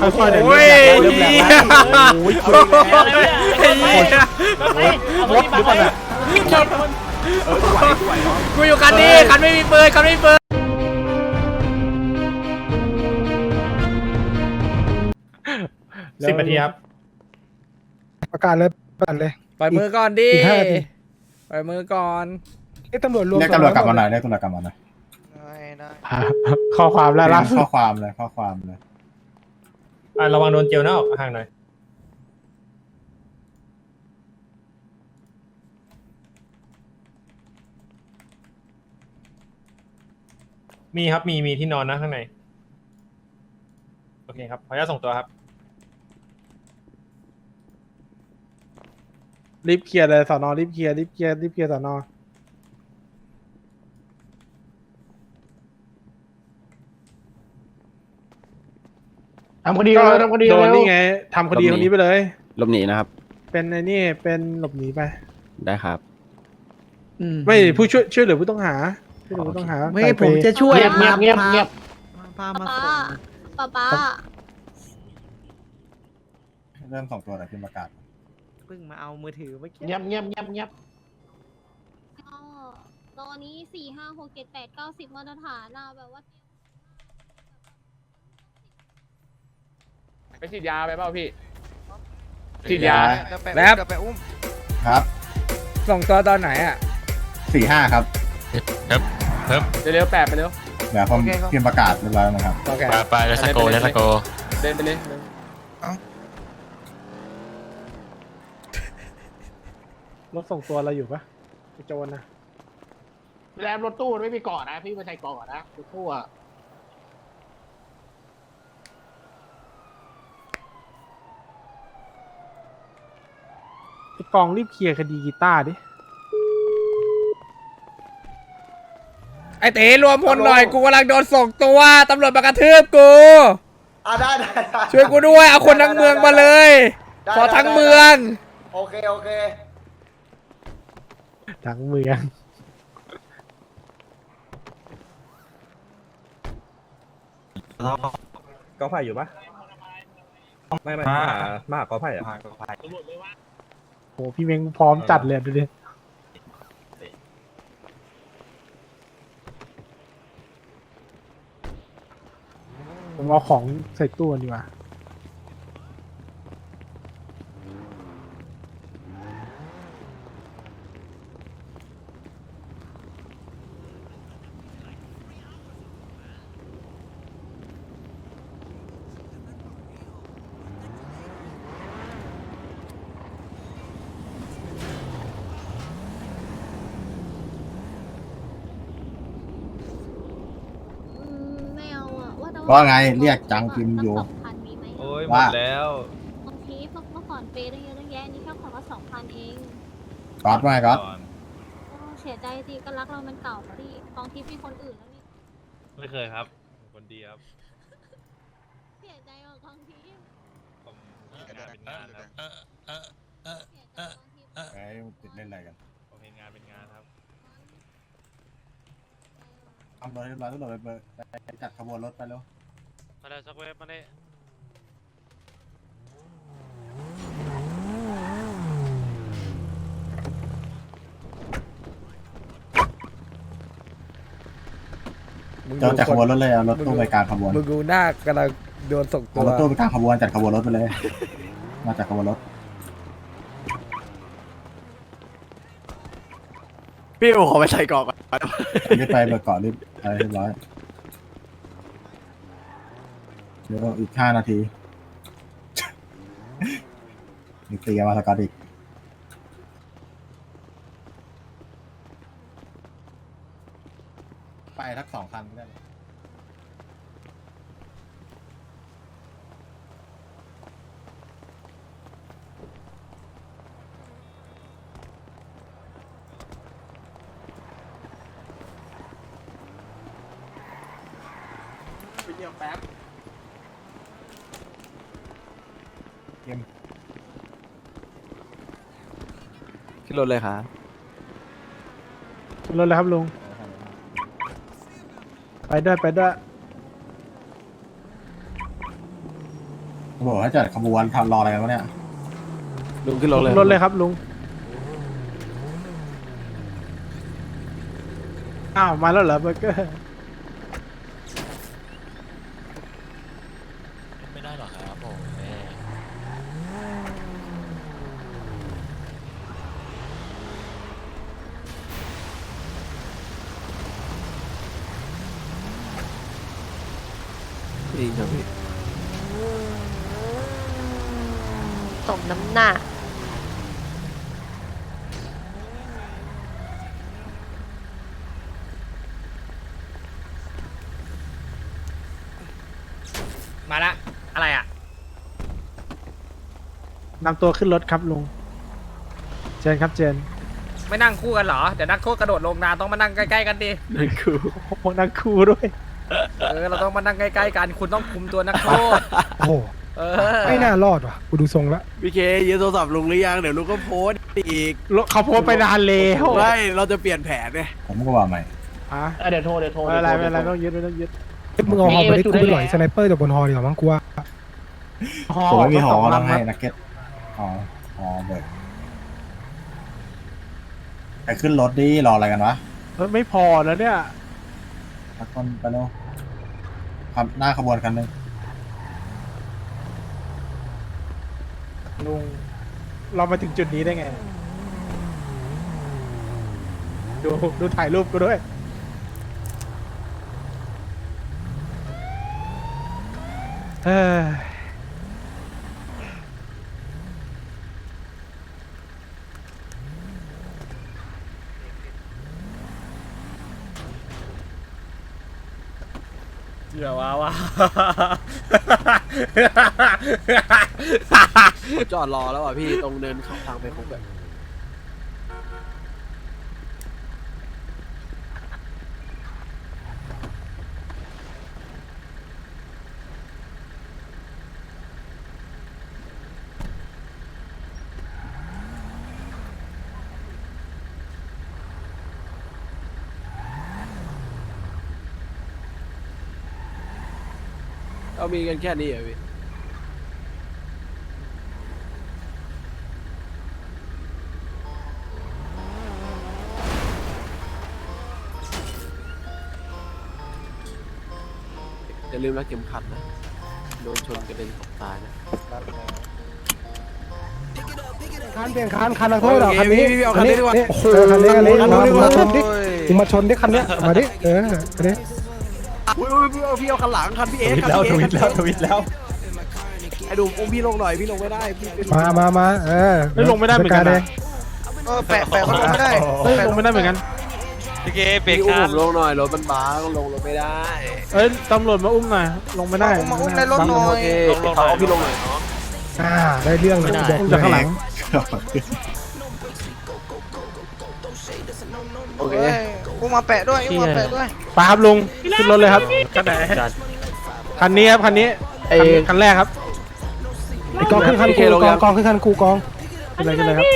ค่อยๆเดี๋ยวโอ้ยเริ่มแหลกแล้วโอ้ยคุยแล้วไอ้เหี้ยรถหรือเปล่าเนี่ยกูอยู่คันนี้คันไม่มีปืนคันไม่มีปืนสิบนาทีครับประกาศเลยประกาศเลย ปล่อยมือก่อนดิอีกห้านาที ปล่อยมือก่อนเอ้ตำรวจรวมเรียกตำรวจกลับมาหน่อยเรียกตำรวจกลับมาหน่อยข้อความแล้วล่าสุดข้อความเลยข้อความเลย อะระวังโดนเจียวหน้าออกห่างหน่อยมีครับมีมีที่นอนนะข้างในโอเคครับขออนุญาตส่งตัวครับ รีบเคลียร์เลยสอนอรีบเคลียร์รีบเคลียร์รีบเคลียร์สอนอ ทำคดีเลยทำคดีโดเลนยนี่ไงทำคดีคนนี้ไปเลย หลบหนีนะครับ เป็นไอ้นี่เป็นหลบหนีไป ได้ครับ ไม่ผู้ช่วยช่วยเหลือผู้ต้องหาช่วยเหลือผู้ต้องหาไม่ใส่ผมเปจะช่วยเงียบเงียบเงียบเงียบพามาป๊าส่งป๊าป๊าเริ่มส่งตัวหน่อยพิมพ์ประกาศเพิ่งมาเอามือถือเมื่อกี้เงียบเงียบเงียบเงียบก็ตอนนี้สี่ห้าหกเจ็ดแปดเก้าสิบมาตรฐานอะแบบว่า ไปฉีดยาไปเปล่าพี่ฉีดยาแบแบบบไปอุ้มครับส่งตัวตอนไหนอะสี่ห้าครับเร็วๆแปดไปเร็ว เดี๋ยวผมพิมพ์ประกาศเรียบร้อยแล้วนะครับ โอเค ไปไปเลสโกเลสโกเดินไปเลยรถส่งตัวเราอยู่ปะไอ้โจรนะแล้วรถตู้มันไม่มีเกาะนะพี่ไม่ใช่เกาะนะรถตู้อะ ไอ้กองรีบเคลียร์คดีกีตาร์ดิ ไอ้เต๋รวมพลหน่อยกูกำลังโดนส่งตัวตำรวจมากระทืบกู อะได้ได้ได้ ช่วยกูด้วยเอาคนทั้งเมืองมาเลย ได้ขอทั้งได้เมือง โอเค โอเค ทั้งเมือง กอไผ่อยู่ปะไม่ไม่มามาหากอไผ่อะ โหพี่เม้งพร้อมจัดเลยดูดิผมเอาของใส่ตู้กันดีกว่า อืมไม่เอาอะ ว่าแต่ว่าไงเรียกจังพิมพ์อยู่สองพันมีไหมโอ้ยหมดแล้ว บางทีเมื่อก่อนเปย์ได้เยอะตั้งแยะนี่แค่ขอมาสองพันเองก๊อตว่าไงก๊อตโอ้เสียใจดิก็รักเรามันเก่าแล้วดิกองทิพย์มีคนอื่นแล้วนี่ไม่เคยครับคนดีครับเสียใจกับกองทิพย์ผมงานเป็นงานครับเสียใจกับกองทิพย์เอ้ยติดเล่นอะไรกันผมเห็นงานเป็นงานครับทำรถเรียบร้อยตำรวจไปเบิกไปจัดขบวนรถไปแล้ว มาเลยสักเว็บมาเลยเจ้าจัดขบวนรถเลยเอารถตู้ไปกลางขบวนมึงดูหน้ากำลังโดนส่งตัเอาวรถตู้ไปกลางขบวนจัดขบวนรถไปเลย มาจัดขบวนรถพี่ผมขอไปใส่กรอบรีบไปเบิกเกาะรีบอะไรเรียบร้อย ดี๋ยวอีกห้านาทีมีตีกันมาสกอตอีกไปทักสองคันก็ได้ ขึ้นรถเลยครับรถเลยครับลุง ไปด้วยไปด้วยบอกให้จัดขบวนทำรออะไรกันวะเนี่ย ลุงขึ้นรถเลยรถเลยครับลุง อ้าว มาแล้วเหรอเบอร์เกอร์ ไม่ได้หรอกครับผม ดีครับพี่สมน้ำหน้า มาละ อะไรอะ นำตัวขึ้นรถครับลุง เจนครับเจนไม่นั่งคู่กันเหรอ เดี๋ยวนักโทษกระโดดลงนาต้องมานั่งใกล้ๆกันดินั่นคือโอ้โหนั่งคู่ด้วย เออเราต้องมานั่งใกล้ๆกัน คุณต้องคุมตัวนักโทษ โอ้โหเออไม่น่ารอดว่ะกูดูทรงละพี่เคยืมโทรศัพท์ลุงหรือยังเดี๋ยวลุงก็โพสต์อีกรถเขาโพสต์ไปนานแล้วไม่เราจะเปลี่ยนแผนเนี่ยผมก็ว่าใหม่อะเดี๋ยวโทรเดี๋ยวโทรไม่เป็นไรไม่เป็นไรไม่ต้องยึดไม่ต้องยึดเอ้ยมึงเอาฮอไปได้กูไปหล่อยสไนเปอร์จากบนฮอดีกว่ามั้งกูว่าผมไม่มีหอต้องให้นักเก็ตอ๋ออ๋อเบิกไปขึ้นรถดิรออะไรกันวะเออไม่พอแล้วเนี่ยทักคนไปเร็ว ครับหน้าขบวนคันหนึงลุงเรามาถึงจุดนี้ได้ไง ดูดูถ่ายรูปกูด้วยเออ เดี๋ยวว่าว่า จอดรอแล้วอะพี่ตรงเนินเขาทางไปคงแบบ มีกันแค่นี้เหรอพี่อย่าลืมรักเข็มขัดนะ โดนชนกระเด็นตกตายนะคันเปลี่ยนคันคันนักโทษเหรอคันนี้พี่พี่เอาคันนี้ดีกว่าโอ้โหคันนี้คันนี้มามาชนดิมึงมาชนดิคันเนี้ยมาดิเออมาดิ อุ้ยอุ้ยพี่เอาพี่เอาคันหลังคันพี่เอสคันพี่เอสแล้วทวิตแล้วไอ้ดูอุ้มพี่ลงหน่อยพี่ลงไม่ได้พี่เป็นมามามาเออเฮ้ยลงไม่ได้เหมือนกันจัดารนะงเออแปะแปะเขาลงไม่ได้เฮ้ยลงไม่ได้เหมือนกันพี่อุ้มผมลงหน่อยรถมันบ้าก็ลงลงไม่ได้เอ้ยตำรวจมาอุ้มหน่อยลงไม่ได้มาอุ้มในรถหน่อยโอเคเขาเอาพี่ลงหน่อยเนาะอ่าได้เรื่องเลยกูบอกอุ้มเลจากข้างหลัยง กูมาแปะด้วยกูมาแปะด้วยไปครับลุงขึ้นรถเลยครับคันไหนคันนี้ครับคันนี้คันคันแรกครับไอ้กองขึ้นคันกูกองกองขึ้นคันกูกองขึ้นเลยขึ้นเลยครับ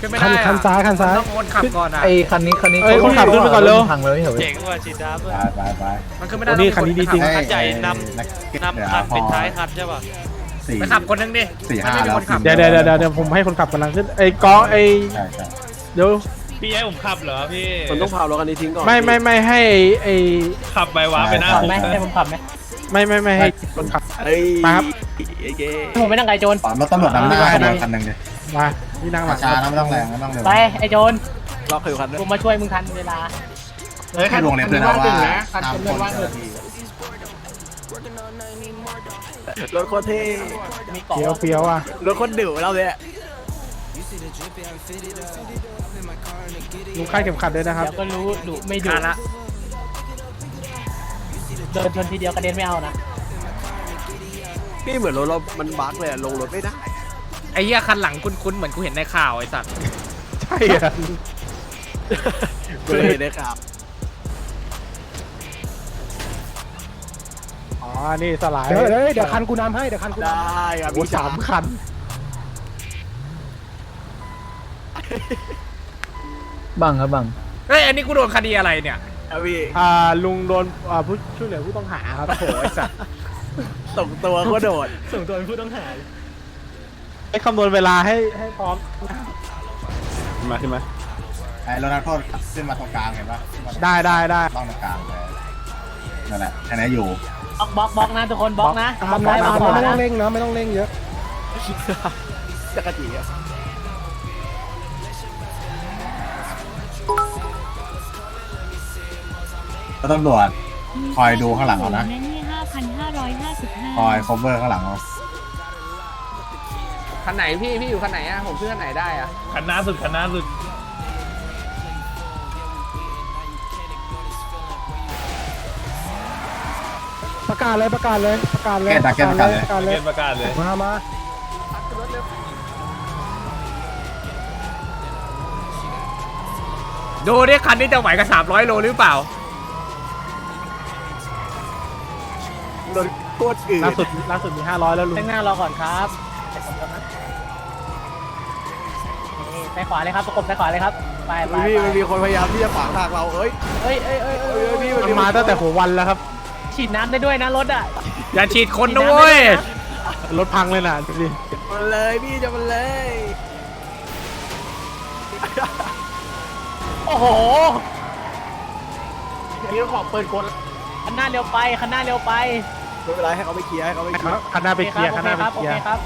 ขึ้นไม่คัได้นอะคันซ้ายคันซ้ายต้องคนขับก่อนอะไอ้คันนี้คันนี้เอ้ยคนขับขึ้นไปก่อนเร็วพังเลยเหรอเจ๋งว่ะฉีดน้ำไปไปไปมันขึ้นไม่ได้โอ้นี่ต้องมีคันนี้ดีจริงขับใหญ่นนักเก็ตนำคันปิดท้ายคันใช่ป่ะสี่ไปขับคนนึงดิสี่มันห้าไม่มีแล้วคนขับเดี๋ยวเดี๋ยวเดี๋ยวเดี๋ยวผมให้คนขับกำลังขึ้นไอ้กองไอ้ใช่ใช่เดี๋ยว พี่ให้ผมขับเหรอพี่มันต้องเผารถคันนี้ทิ้งก่อนไม่ไม่ไม่ให้ไอ้ขับไปว้าไปหน้าคุกไหมให้ผมขับไหมไม่ไม่ไม่ให้คนขับ เอ้ยมาครับไอ้เก๋ผมไม่นั่งไกลโจรปอดรถตำรวจนำหน้าขบวนคันหนึ่งดิมานี่นั่งหลังช้าๆนะไม่ต้องแรงไม่ต้องเร็วไปไอ้โจรล็อกคือคันด้วยกูมาช่วยมึงทันเวลา ให้ลงเล็บด้วยนะว่าห้ามคนเจ้าหน้าที่รถโคตรเท่มีเกาะเฟี้ยวเฟี้ยวอะรถโคตรดุเราเนี่ยลุ งค่ายเข็มขัดด้วยนะครับเดี๋ยวก็รู้ดุไม่ดุการละเดินชนทีเดียวกระเด็นไม่เอานะพี่เหมือนรถเรา มันบั๊กเลยอะลงรถไม่ได้ ไอ้เหี้ยคันหลังคุ้นๆเหมือนกูเห็นในข่าวไอ้สัตว์ใช่อะกูเลยเห็นในข่าวอ๋อ นี่สลายเดี๋ยวเดี๋ยวเดี๋ยวคันกูนำให้ เดี๋ยวคันกูนำได้ครับโอ้พี่สามคัน บังครับบังเฮ้ยอันนี้กูโดนคดีอะไรเนี่ยครับพี่อ่าลุงโดนอ่าผู้ช่วยเหลือผู้ต้องหาครับโอ้โหไอ้สัตว์ส่งตัวก็โดดส่งตัวเป็นผู้ต้องหาไอ้คำนวณเวลาให้ให้พร้อมมาขึ้นมาไอ้รถนักโทษขึ้นมาตรงกลางเห็นปะขึ้นมาตรงได้ได้ได้ต้องตรงกลางเลยนั่นแหละแค่นี้อยู่บล็อกบล็อกบล็อกนะทุกคนบล็อกนะบล็ทำอกนะได้บล็อกทำนะไม่ขวาต้อนะงเร่งนะไม่ต้องเร่งเยอะจักรจีอะ ก็ต้องตรวจ คอยดูข้างหลังเอานะ นี่ห้าพันห้าร้อยห้าสิบห้าคอย cover ข้างหลังเอาคันไหนพี่พี่อยู่คันไหนอะผมขึ้นคันไหนได้อะคันหน้าสุดคันหน้าสุดประกาศเลยประกาศเลยประกาศเลยแก้ตาแก้ประกาศเลย ประกาศเลยเกณฑ์ประกาศเลยมามาดูดิคันนี้จะไหวกับ300 โลหรือเปล่า โดนโคตรอื่นล่าสุดล่าสุดมีห้าร้อยแล้วลุงข้างหน้ารอก่อนครับไปสมรสนะนี่ไปขวาเลยครับประกบไปขวาเลยครับ ไปไปพี่ไปมันมีคนพยายามที่จะขวางทางเราเอ้ยเอ้ยเอ้ยเอ้ยเอ้เอ้ยยเอ้ยพี่มันมาตั้งแต่หัววันแล้วครับ ฉีดน้ำได้ด้วยนะรถอะอย่าฉีดคนด้วยรถพังเลยนะดูดิมันเลยพี่จะมันเลย โอ้โหนี่ขอเปิดกดคันหน้าเร็วไปคันหน้าเร็วไป ไม่เป็นไรให้เขาไปเคลียร์ให้เขาไปเคลียร์ คันหน้าไปเคลียร์โอคันเคหน้าคไปรับเคโอลียเคร์ครับ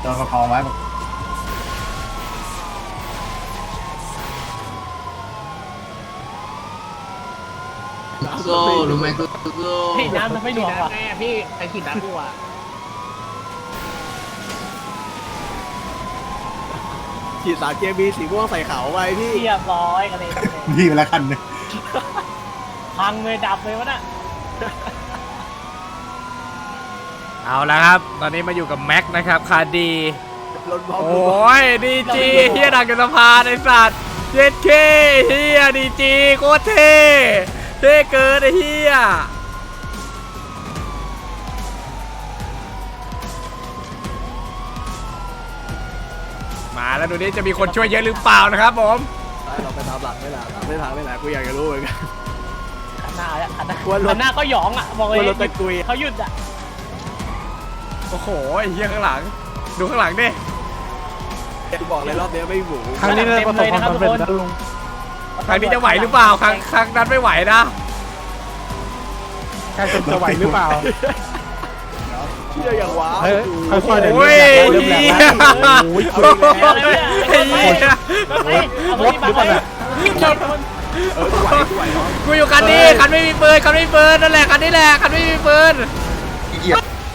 โดนประคองไว้โซ่รู้ไหมพี่น้ำมันไม่หน่วงว่ะพี่ไอ้ขีดน้ำกูอะฉีดสารเคมีสีม่วงใส่เขาไปพี่เรียบร้อยกันเลย พี่ไปแล้วคันหนึงพังเลยดับเลยวะน่ะ เอาละครับ ตอนนี้มาอยู่กับแม็กนะครับคาดี รถบอมโอ้ยดีจีเฮียดักอยู่สะพานไอสัตว์เจ็ดเคเฮียดีจีโคตรเท่เท่เกินไอเฮียมาแล้วดูนี่จะมีคนช่วยเยอะหรือเปล่านะครับผมเราไปตามหลังไม่หลังไม่ทางไม่ไหนกูอยากจะรู้เหมือนกันคันหน้าอะคันหน้ากลัวรถคันหน้าก็หยองอะบอกเลยกลัวรถตะกุย เขาหยุดอะ โอ้โหไอ้เฮียข้างหลัง ดูข้างหลังดิ กูบอกเลยรอบนี้ไม่หมูครั้งนี้น่าจะประสบความสำเร็จแล้วลุงครั้งนี้จะไหวหรือเปล่า ครั้งครั้งนั้นไม่ไหวนะ แค่จนจะไหวหรือเปล่า เชื่ออย่างว้าวเฮ้ยค่อยๆเดี๋ยวโอ้ยเริ่มแหลกแล้วโอ้ยโอ้ยไอ้เหี้ยรถไฟเอารถไปไปชนเออไหวไหวเนาะกูอยู่คันนี้คันไม่มีปืนคันไม่มีปืนนั่นแหละคันนี้แหละคันไม่มีปืน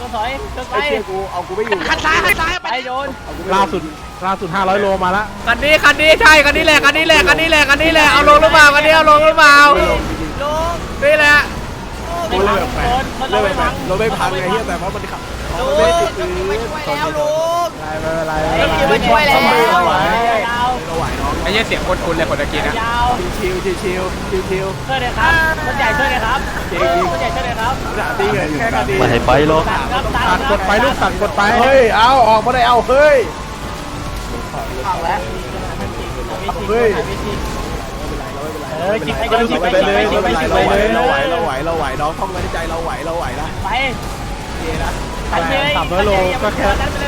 ตัวถอยตัวไปไอ้เชื่อกูเอากูไม่อยู่คันซ้ายคันซ้ายไปโยนเอากูไม่ล่าสุดล่าสุดห้าร้อยโลมาละคันนี้คันนี้ใช่คันนี้แหละคันนี้แหละคันนี้แหละคันนี้แหละเอาลงหรือเปล่าคันนี้เอาลงหรือเปล่านี่แหละกูเลยแบบแปลกมันเลเรายไม่แบบพังเราไม่พังไอ้เหี้ยแต่ว่ามันขับมันไม่ติดพื้นไม่เป็นไรไม่ไอ้เป็นเหี้ยไรมาช่วยแล้วยาวเราไหวน้องไอ้เหี้ยเสียงคนคุณเลยคนตะกี้นะยาวชิวชิวชิวชิวชิวช่วยเลยครับรถใหญ่ช่วยเลยครับรถใหญ่ช่วยเลยครับสาตีเลยแค่นาทีไปโลตัดครับตัตัดกดไปลูกตัดกดไปเฮ้ยเอาออกมาได้เอาเฮ้ยพังแล้วเฮ้ยเออจิกไปเราจิกไหวไปจิกไปจิกไปเราไหวจิกเราไปไหวเราไหวเราไหวน้องท่องไว้ในใจเราไหวเราไหวนะไปเย่นะไปเลยนั้นเล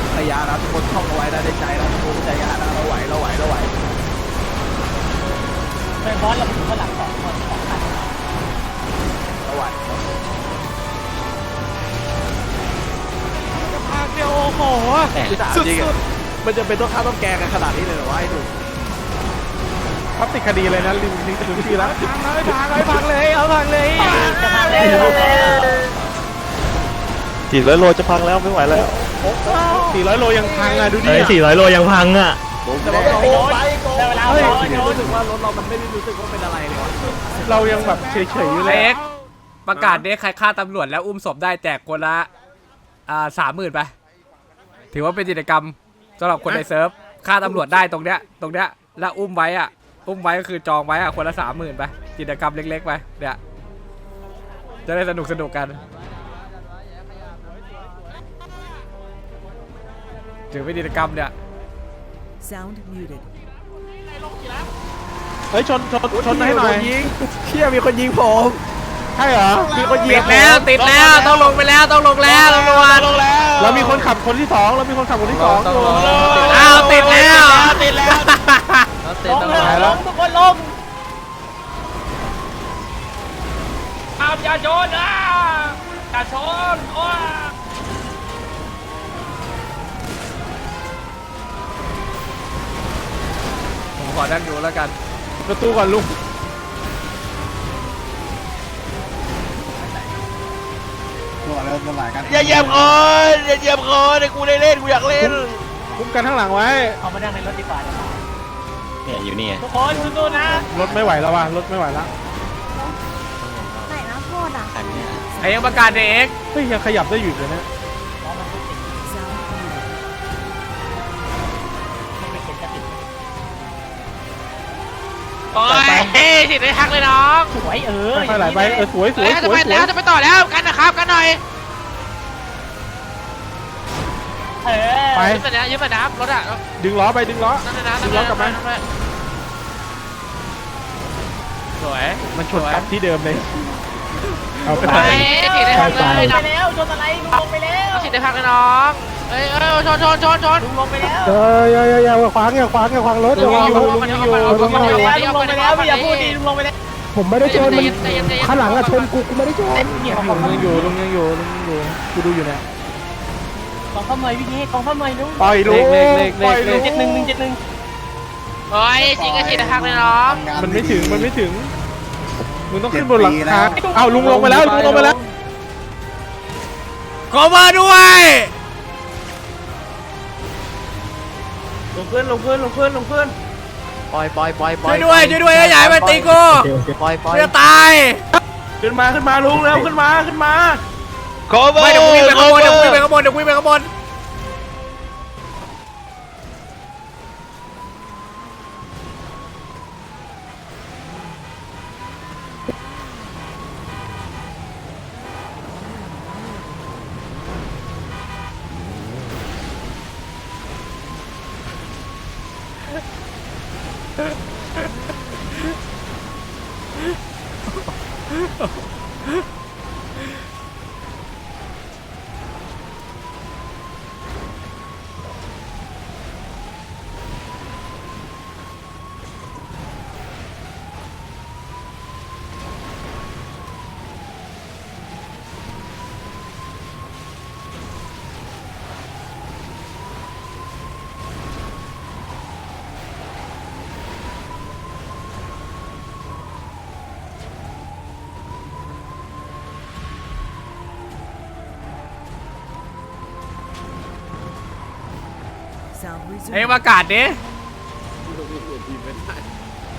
ยพยานะทุกคนท่องเอาไว้นะในใจนะทุกคนใจยานะเราไหวเราไหวเราไหวเป็นบอสเราเป็นคนหลังสองคนสองคันเราไหวเดียวโอ้โหคือถามจริงอะมันจะเป็นต้องข้าต้องแกงกันขนาดนี้เลยเหรอวะไอ้หนุ่มเขาติดคดีเลยนะลิงลิงลิงพี่แล้วจะพังเลย สี่ร้อยโลจะพังแล้วไม่ไหวแล้วสี่ร้อยโลยังพังอะดูดิสี่ร้อยโลยังพังอะแต่ว่าโอ้ไปโก้ได้เวลาเฮ้ยโยนรู้สึกว่ารถเรามันไม่ได้รู้สึกว่าเป็นอะไรเลยวะเรายังแบบเฉยๆอยู่เลยเล็กประกาศเด้ใครฆ่าตำรวจแล้วอุ้มศพได้แจกคนละอ่าสามหมื่นไป ถือว่าเป็นกิจกรรมสำหรับคนในเซิร์ฟฆ่าตำรวจได้ตรงเนี้ยตรงเนี้ยแล้วอุ้มไว้อะอุ้มไว้ก็คือจองไว้อะคนละสามหมื่นไปกิจกรรมเล็กๆไปเนี่ยจะได้สนุกสนุกกัน ถือเป็นกิจกรรมเนี่ย Sound muted. เฮ้ยชนชนชนให้หน่อยมีคยิงเชี่ยมีคนยิงผมชใช่เหรอมีคนเหยีติยดบแล้วติดแล้วต้องลงไปแล้วต้องลงแล้วตำรวจเรามีคนขับคนที่สองเรามีคนขับคนที่สองอยู่อ้าวติดแล้วติดแล้วลงเลยลงทุกคนลงอ้าวอย่าชนอะอย่าชนโอ้ย ผม ขอนั่งดูแล้วกันประตูก่อนลุงตัวเริ่มสลายกันอย่าเหยียบคนอย่าเหยียบคนไอ้กูได้เล่นกูอยากเล่นคุ้มกันข้างหลังไว้ เอามานั่งในรถดีกว่าเนี่ยอยู่นี่ทุกคนสู้ๆนะรถไม่ไหวแล้วว่ะรถไม่ไหวแล้วไหนนะโทษอะไอ้ยังประกาศเด็กเฮ้ยยังขยับได้อยู่เลยนะ โอ้ยสิได้ทักเลยน้องสวยเออค่อยๆไหลไปเออสวยสวยสวยสวยแล้วจะไปต่อแล้วกันนะครับกันหน่อยเออไป ยึดไปนะยึดไปนะรถอะดึงล้อไปดึงล้อ นั่นนะดึงล้อกลับมาสวย มันชนกลับที่เดิมเลยเอาไป ไปสิได้ทักเลยไปไปแล้วชนอะไรลุงลงไปแล้วสิได้ทักเลยน้อง เอ้ยเอ้ยชนชนชนชนลุงลงไปแล้วเอออย่าอย่าอย่าขวางอย่าขวางอย่าขวางรถอย่าขวางรถลุงยังอยู่ลุงยังอยู่ลุงลงไปแล้วอย่าพูดดีลุงลงไปแล้วผมไม่ได้ชนมันข้างหลังอะชนกูกูไม่ได้ชนลุงยังอยู่ลุงยังอยู่ลุงยังอยู่กูดูอยู่เนี่ยกองข้าวเมยพี่กองข้าวเมยลุงปล่อยลุงปล่อยลุงเจ็ดหนึ่งหนึ่งเจ็ดหนึ่งโอ้ยจริงก็สิได้ทักเลยน้องมันไม่ถึงมันไม่ถึงมึงต้องขึ้นบนหลังคาเอ้าลุงลงไปแล้วลุงลงไปแล้วขอมาด้วย ลงขึ้นลงขึ้นลงขึ้นลงขึ้นปล่อยปล่อยปล่อยปล่ช่อวยยด้วยช่วยด้วยอย่าให้มันตีกูปล่อยปล่อยจะตายขึ้นมาขึ้นมาลุงเร็วขึ้นมาขึ้นมาไม่เดี๋ยวกูวิ่งไปข้างบนเดี๋ยวกูวิ่งไปข้างบนเดี๋ยวกูวิ่งไปข้างบน Sound ไอ้ resumed. ประกาศดิ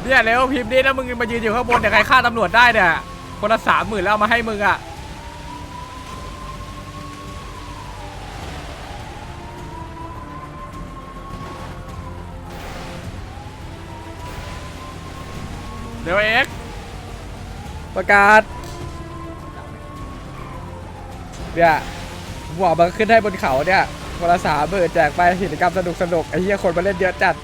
เนี่ยเร็วพิมพ์ดิแล้วมึงมายืนอยู่ข้างบนเดี๋ยวใครฆ่าตำรวจได้เนี่ยคนละสามหมื่นแล้วเอามาให้มึงอะเดี๋ยวเอ็กซ์ประกาศเนี่ยผมบอกมันขึ้นให้บนเขาเนี่ย คนละสามหมื่นแจกไปกิจกรรมสนุกสนุกไอ้เหี้ยคนมาเล่นเยอะจัด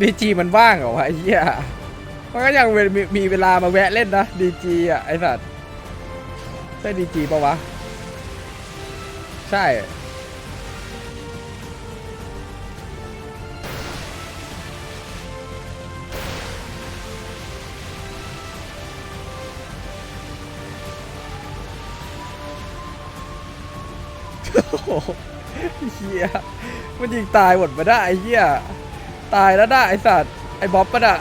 ดีจีมันว่างเหรอวะไอ้เหี้ย มันก็ยังมีมีเวลามาแวะเล่นนะดีจีอะไอ้สัตว์ใช่ดีจีปะวะ ใช่โอ้โหเฮียมันยิงตายหมดมาได้ไอ้เหี้ยตายแล้วนะไอ้สัตว์ไอ้บ๊อบปะน่ะ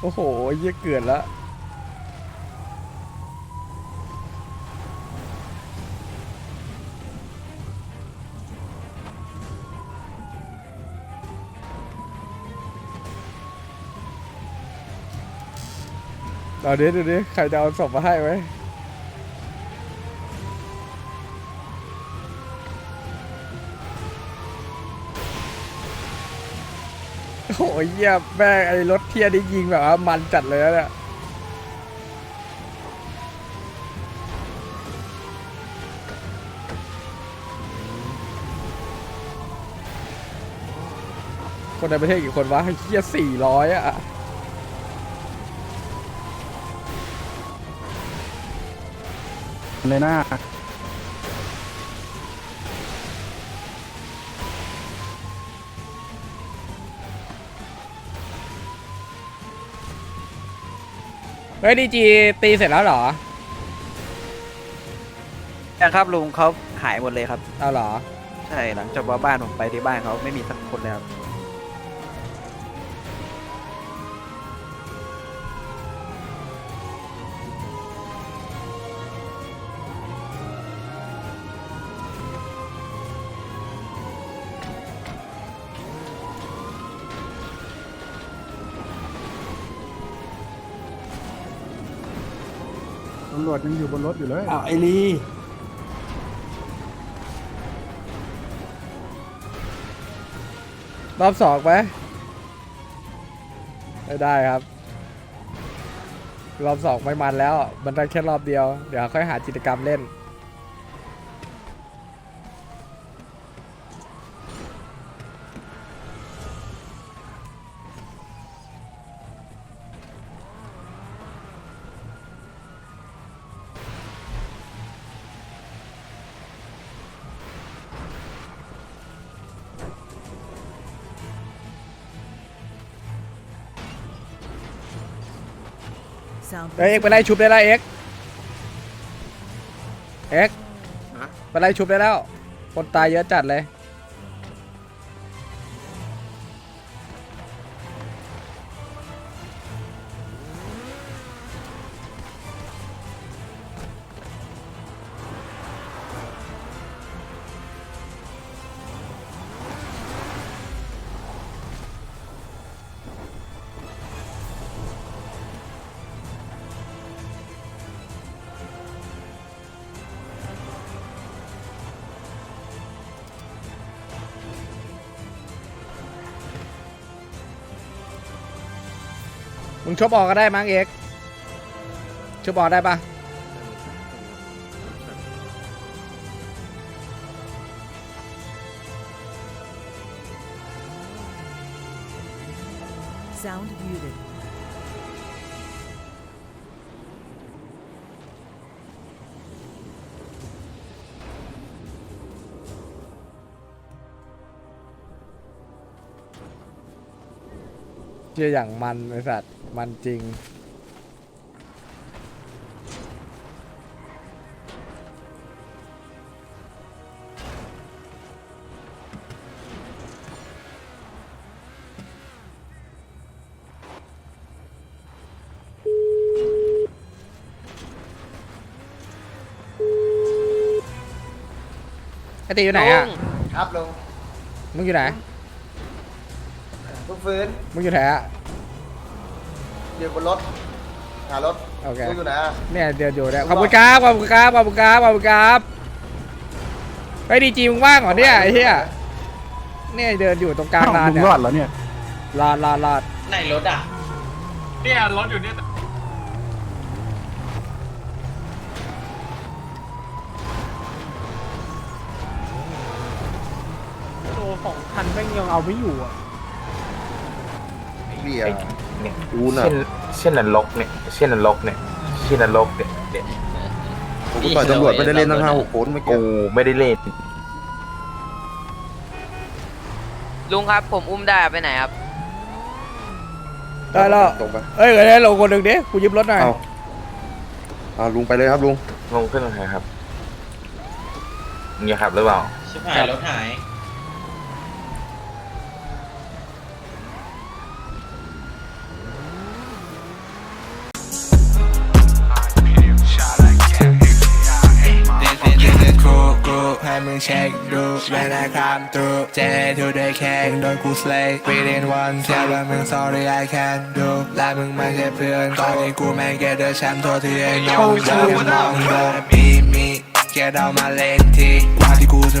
โอ้โหเยี่ยเกิดละเอาดิดูดิใครจะเอาศพมาให้ไหม โอ้ยเยี่ยแม่งไอ้รถเทียนี่ยิงแบบว่ามันจัดเลยนะเนี่ยคนในประเทศกี่คนวะเฮียสี่ร้อยอะเลยน้า เฮ้ยดีจีตีเสร็จแล้วเหรอครับลุงเขาหายหมดเลยครับ เอาเหรอ ใช่หลังจากว่าบ้านผมไปที่บ้านเขาไม่มีสักคนเลย ตำรวจยังอยู่บนรถอยู่เลยอ้าวไอรีรอบสองไหมไม่ได้ครับ รอบสองไม่มันแล้ว มันได้แค่รอบเดียว เดี๋ยวค่อยหากิจกรรมเล่น เอ้ยเอ็กไปไล่ชุบได้แล้วเอ็กเอ็กไปไล่ชุบได้แล้ว คนตายเยอะจัดเลย ชบออกก็ได้มั้งเอกชบออกได้ปะ sound muted. ชื่ออย่างมันไอสัตว์มันจริง ไอตีอยู่ไหนอะ ครับลุงมึงอยู่ไหน เพิ่งฟื้นมึงอยู่ไหนอะอยู่บนรถ หารถโอเคลุงอยู่ไหนอะเนี่ยเดี๋ยวอยู่เนี่ยขอบคุณครับขอบคุณครับขอบคุณครับขอบคุณครับเฮ้ยดีจีมึงว่างเหรอเนี่ยไอ้เหี้ยเนี่ยเดินอยู่ตรงกลางลานลุเนี่งยรอดแล้วเนี่ยลานลานลานไหนรถอะ เนี่ยรถอยู่เนี่ยโลสองพันแม่งยังเอาไม่อยู่อะเบียร์ดูน่ะเช่นนรกเนี่ยเช่นนรกเนี่ยเช่นนรกเนี่ยเนี่ยผมก็ต่อยตำรวจไม่ได้เล่นตั้งห้าหกคนเมื่อกี้กูไม่ได้เล่นลุงครับผมอุ้มได้ไปไหนครับได้แล้วตรงไปเอ้ยเดี๋ยวลงคนหนึ่งดิกูยืมรถหน่อยเอาเอาลุงไปเลยครับลุงลงขึ้นไหนครับมึงจะขับหรือเปล่าชิบหายรถหาย มึงเช็คดูเวลาคำตูเจทูได้แข่งโดนกูสเลย์ within one แค่ว่ามึง sorry I can't do และมึงไม่ใช่เพื่อนตอนนี้กูแม่ง get the champ ตัวที่ไอ้น้องเดินมองเดินมีมีแกเดามาเล่นทีว่าที่กูจะ